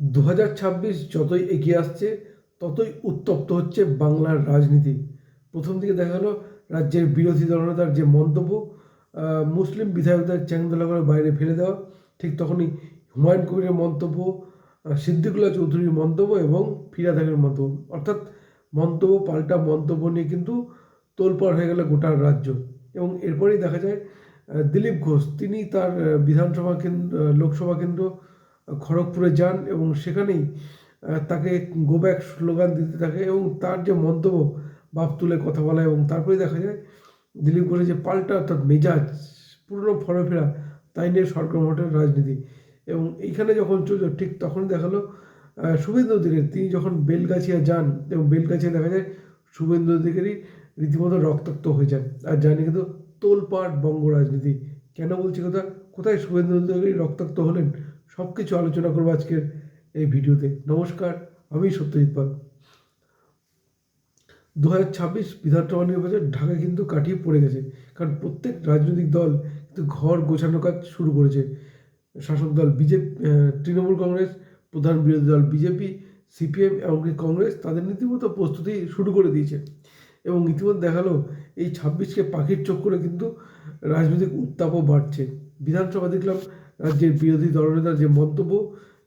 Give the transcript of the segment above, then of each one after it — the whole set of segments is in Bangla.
দু হাজার ছাব্বিশ যতই এগিয়ে আসছে, ততই উত্তপ্ত হচ্ছে বাংলার রাজনীতি। প্রথম দিকে দেখা গেলো, রাজ্যের বিরোধী দলনেতার যে মন্তব্য মুসলিম বিধায়কদের চ্যাংদোলা করে বাইরে ফেলে দেওয়া, ঠিক তখনই হুমায়ুন কবিরের মন্তব্য সিদ্দিকুল্লাহ চৌধুরীর মন্তব্য এবং ফিরাদ হাকিমের মন্তব্য। অর্থাৎ মন্তব্য, পাল্টা মন্তব্য নিয়ে কিন্তু তোলপাড় হয়ে গেল গোটা রাজ্য। এবং এরপরেই দেখা যায় দিলীপ ঘোষ, তিনি তার বিধানসভা কেন্দ্র লোকসভা কেন্দ্র খড়গপুরে যান এবং সেখানেই তাকে গো ব্যাক স্লোগান দিতে থাকে এবং তার যে মন্তব্য বাপ তুলে কথা বলা এবং তারপরে দেখা যায়, দিলীপ ঘোষের যে পাল্টা অর্থাৎ মেজাজ, পুরনো ফেরা, তাই নিয়ে সরকার রাজনীতি। এবং এইখানে যখন চলছে, ঠিক তখন দেখাল শুভেন্দু অধিকারী। তিনি যখন বেলগাছিয়া যান এবং বেলগাছিয়া দেখা যায়, শুভেন্দু অধিকারী রীতিমতো রক্তাক্ত হয়ে যান। আর জানি কিন্তু তোলপাড় বঙ্গ রাজনীতি। কেন বলছি কথা? কোথায় শুভেন্দু অধিকারী রক্তাক্ত হলেন? সব কিছু আলোচনা করব আজকের এই ভিডিওতে। নমস্কার, আমি সত্যজিৎ পাল। দু হাজার ছাব্বিশ বিধানসভা নির্বাচন ঢাকা কিন্তু কাটিয়ে পড়ে গেছে, কারণ প্রত্যেক রাজনৈতিক দল কিন্তু ঘর গোছানো কাজ শুরু করেছে। শাসক দল বিজেপি তৃণমূল কংগ্রেস, প্রধান বিরোধী দল বিজেপি, সিপিএম এমনকি কংগ্রেস তাদের নীতিমতো প্রস্তুতি শুরু করে দিয়েছে। এবং ইতিমধ্যে দেখাল, এই ছাব্বিশকে পাখির চোখ করে কিন্তু রাজনৈতিক উত্তাপও বাড়ছে। বিধানসভা দেখলাম রাজ্যের বিরোধী দলনেতার যে মন্তব্য,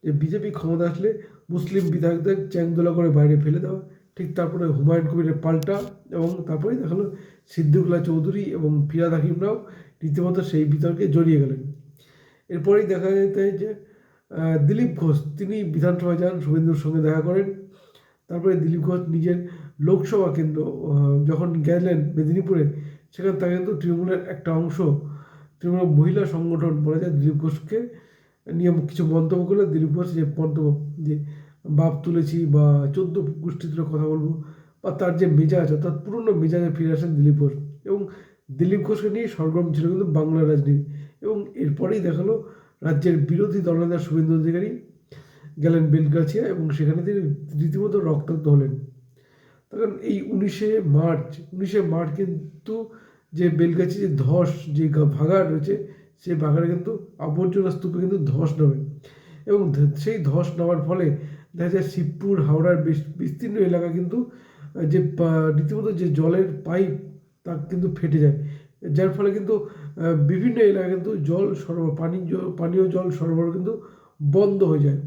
যে বিজেপি ক্ষমতা আসলে মুসলিম বিধায়কদের চ্যাংদোলা করে বাইরে ফেলে দেওয়া, ঠিক তারপরে হুমায়ুন কবিরের পাল্টা এবং তারপরেই দেখাল সিদ্দিকুল্লাহ চৌধুরী এবং ফিরাদ হাকিমরাও রীতিমতো সেই বিতর্কে জড়িয়ে গেলেন। এরপরেই দেখা যেতে যে দিলীপ ঘোষ, তিনি বিধানসভায় যান, শুভেন্দুর সঙ্গে দেখা করেন। তারপরে দিলীপ ঘোষ নিজের লোকসভা কেন্দ্র যখন গেলেন মেদিনীপুরে, সেখানে তাকে কিন্তু তৃণমূলের একটা অংশ তৃণমূল মহিলা সংগঠন বলা দিলীপ ঘোষকে নিয়ে কিছু মন্তব্য করলে দিলীপ ঘোষ যে মন্তব্য, যে বাপ তুলেছি বা চোদ্দ গোষ্ঠীতে কথা বলব বা তার যে মেজাজ, অর্থাৎ পুরনো মেজাজে ফিরে আসেন দিলীপ ঘোষ। এবং দিলীপ ঘোষকে নিয়ে সরগরম ছিল কিন্তু বাংলা রাজনীতি। এবং এরপরেই দেখাল রাজ্যের বিরোধী দলনেতা শুভেন্দু অধিকারী গেলেন বেলগাছিয়া এবং সেখানে তিনি রীতিমতো রক্তাক্ত হলেন। তখন এই উনিশে মার্চ উনিশে মার্চ কিন্তু যে বেলগাছি যে ধস, যে ভাগাড় রয়েছে, সেই ভাগাড়ে কিন্তু আবর্জনা স্তূপে কিন্তু ধস নামে। এবং সেই ধস নামার ফলে দেখা যায় শিবপুর, হাওড়ার বিস্তীর্ণ এলাকা কিন্তু যে রীতিমতো যে জলের পাইপ, তা কিন্তু ফেটে যায়। যার ফলে কিন্তু বিভিন্ন এলাকায় কিন্তু জল সরবরাহ পানি পানীয় জল সরবরাহ কিন্তু বন্ধ হয়ে যায়।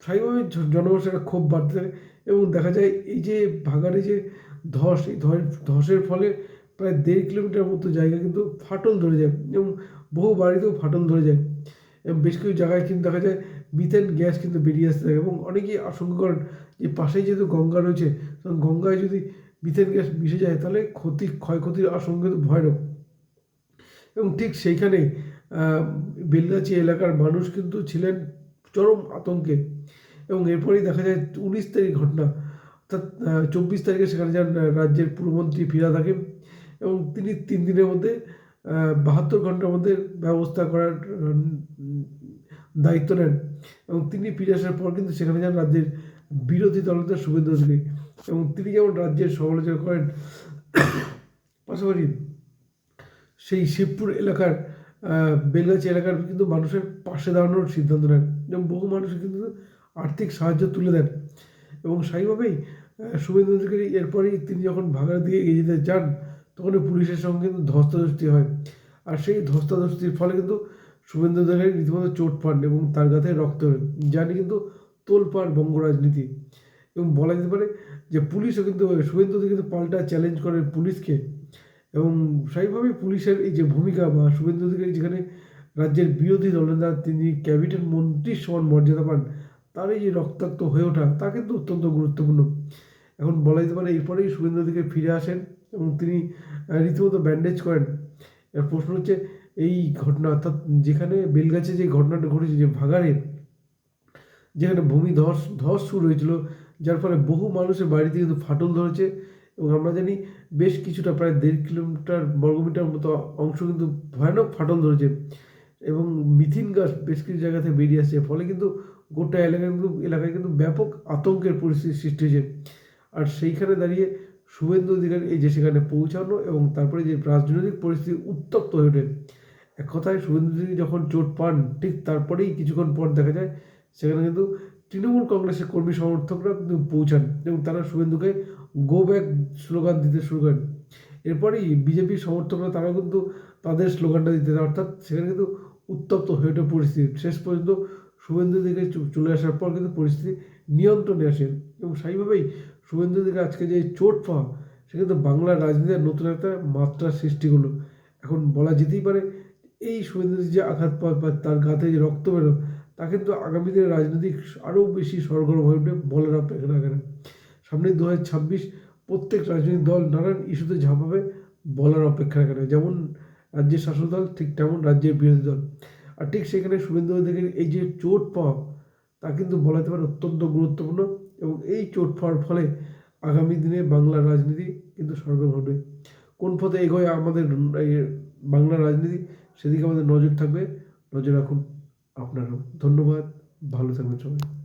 স্বাভাবিকভাবে জ- জনবসতির ক্ষোভ বাড়তে থাকে। এবং দেখা যায় এই যে ভাগাড়ে যে ধস, এই ধস- ধসের ফলে প্রায় দেড় কিলোমিটার মতো জায়গা কিন্তু ফাটল ধরে যায় এবং বহু বাড়িতেও ফাটল ধরে যায়। এবং বেশ কিছু জায়গায় কিন্তু দেখা যায় মিথেন গ্যাস কিন্তু বেরিয়ে আসতে থাকে এবং অনেকেই আশঙ্কা করেন যে পাশেই যেহেতু গঙ্গা রয়েছে গঙ্গায় যদি মিথেন গ্যাস মিশে যায় তাহলে ক্ষতি, ক্ষয়ক্ষতির আশঙ্কা কিন্তু ভয়ানক। এবং ঠিক সেইখানে বেলগাছি এলাকার মানুষ কিন্তু ছিলেন চরম আতঙ্কে। এবং এরপরেই দেখা যায় উনিশ তারিখ ঘটনা, অর্থাৎ চব্বিশ তারিখে সেখানে যান রাজ্যের পূর্বমন্ত্রী ফিরাদ হাকিম। এবং তিনি তিন দিনের মধ্যে বাহাত্তর ঘণ্টার মধ্যে ব্যবস্থা করার দায়িত্ব নেন। এবং তিনি ফিরে আসার পর কিন্তু সেখানে যান রাজ্যের বিরোধী দলনেতা শুভেন্দু অধিকারী। এবং তিনি যেমন রাজ্যের সমালোচনা করেন পাশাপাশি সেই শিবপুর এলাকার বেলগাছি এলাকার কিন্তু মানুষের পাশে দাঁড়ানোর সিদ্ধান্ত নেন। এবং বহু মানুষ কিন্তু আর্থিক সাহায্য তুলে দেন। এবং আহ, শুভেন্দু অধিকারী এরপরেই তিনি যখন ভাগার দিকে এগিয়ে যেতে যান তখন পুলিশের সঙ্গে কিন্তু ধস্তাধস্তি হয়। আর সেই ধস্তাধস্তির ফলে কিন্তু শুভেন্দু অধিকারী রীতিমতো চোট পান এবং তার গাতে রক্ত হয় জানি কিন্তু তোলপাড় বঙ্গ রাজনীতি। এবং বলা যেতে পারে যে পুলিশও কিন্তু, শুভেন্দু কিন্তু পাল্টা চ্যালেঞ্জ করে পুলিশকে। এবং স্বাভাবিকভাবেই পুলিশের এই যে ভূমিকা বা শুভেন্দু অধিকারী যেখানে রাজ্যের বিরোধী দলনেতা তিনি ক্যাবিনেট মন্ত্রীর সমান মর্যাদা পান, তার এই যে রক্তাক্ত হয়ে ওঠা, তা কিন্তু অত্যন্ত গুরুত্বপূর্ণ। এখন বলা যেতে পারে এরপরেই শুভেন্দু অধিকারী ফিরে আসেন। এবং তিনি রীতিমতো ব্যান্ডেজ করেন। এর প্রশ্ন হচ্ছে, এই ঘটনা, অর্থাৎ যেখানে বেলগাছে যে ঘটনাটা ঘটেছে, যে ভাগাড়ে, যেখানে ভূমি ধস ধস শুরু হয়েছিল, যার ফলে বহু মানুষের বাড়িতে কিন্তু ফাটল ধরেছে এবং আমরা জানি বেশ কিছুটা প্রায় দেড় কিলোমিটার বর্গমিটার মতো অংশ কিন্তু ভয়ানক ফাটল ধরেছে এবং মিথিন গাছ বেশ কিছু জায়গা থেকে বেরিয়ে আসছে। ফলে কিন্তু গোটা এলাকায় কিন্তু এলাকায় কিন্তু ব্যাপক আতঙ্কের পরিস্থিতি সৃষ্টি হয়েছে। আর সেইখানে দাঁড়িয়ে শুভেন্দু অধিকারী এই যে সেখানে পৌঁছানো এবং তারপরে যে রাজনৈতিক পরিস্থিতি উত্তপ্ত হয়ে ওঠে। এক কথায় শুভেন্দু অধিকারী যখন চোট পান, ঠিক তারপরেই কিছুক্ষণ পর দেখা যায় সেখানে কিন্তু তৃণমূল কংগ্রেসের কর্মী সমর্থকরা কিন্তু পৌঁছান এবং তারা শুভেন্দুকে গো ব্যাক স্লোগান দিতে শুরু করেন। এরপরেই বিজেপির সমর্থকরা তারা কিন্তু তাদের স্লোগানটা দিতে অর্থাৎ সেখানে কিন্তু উত্তপ্ত হয়ে ওঠে পরিস্থিতি। শেষ পর্যন্ত শুভেন্দু দিকে চলে আসার পর কিন্তু পরিস্থিতি নিয়ন্ত্রণে আসে এবং সেইভাবেই শুভেন্দু আজকে যে চোট পাওয়া, সে কিন্তু বাংলার রাজনীতির নতুন একটা মাত্রা সৃষ্টি করল। এখন বলা যেতেই পারে, এই শুভেন্দু যে আঘাত পাওয়া বা তার গাতে যে রক্ত বেরো তা কিন্তু আগামী দিনে রাজনৈতিক আরও বেশি সরগরম হয়ে উঠবে বলার অপেক্ষা না সামনে দু হাজার ছাব্বিশ প্রত্যেক রাজনৈতিক দল নানান ইস্যুতে ঝাঁপাবে বলার অপেক্ষা রাখে না যেমন রাজ্যের শাসক দল, ঠিক তেমন রাজ্যের বিরোধী দল। আর ঠিক সেখানে শুভেন্দু অধিকারীর এই যে চোট পাওয়া, তা কিন্তু বলা যেতে পারে অত্যন্ত গুরুত্বপূর্ণ। এবং এই চোট পাওয়ার ফলে আগামী দিনে বাংলার রাজনীতি কিন্তু সরগরম হবে। কোন পথে এগোয় আমাদের বাংলার রাজনীতি, সেদিকে আমাদের নজর থাকবে। নজর রাখুন আপনারাও। ধন্যবাদ। ভালো থাকবেন সবাই।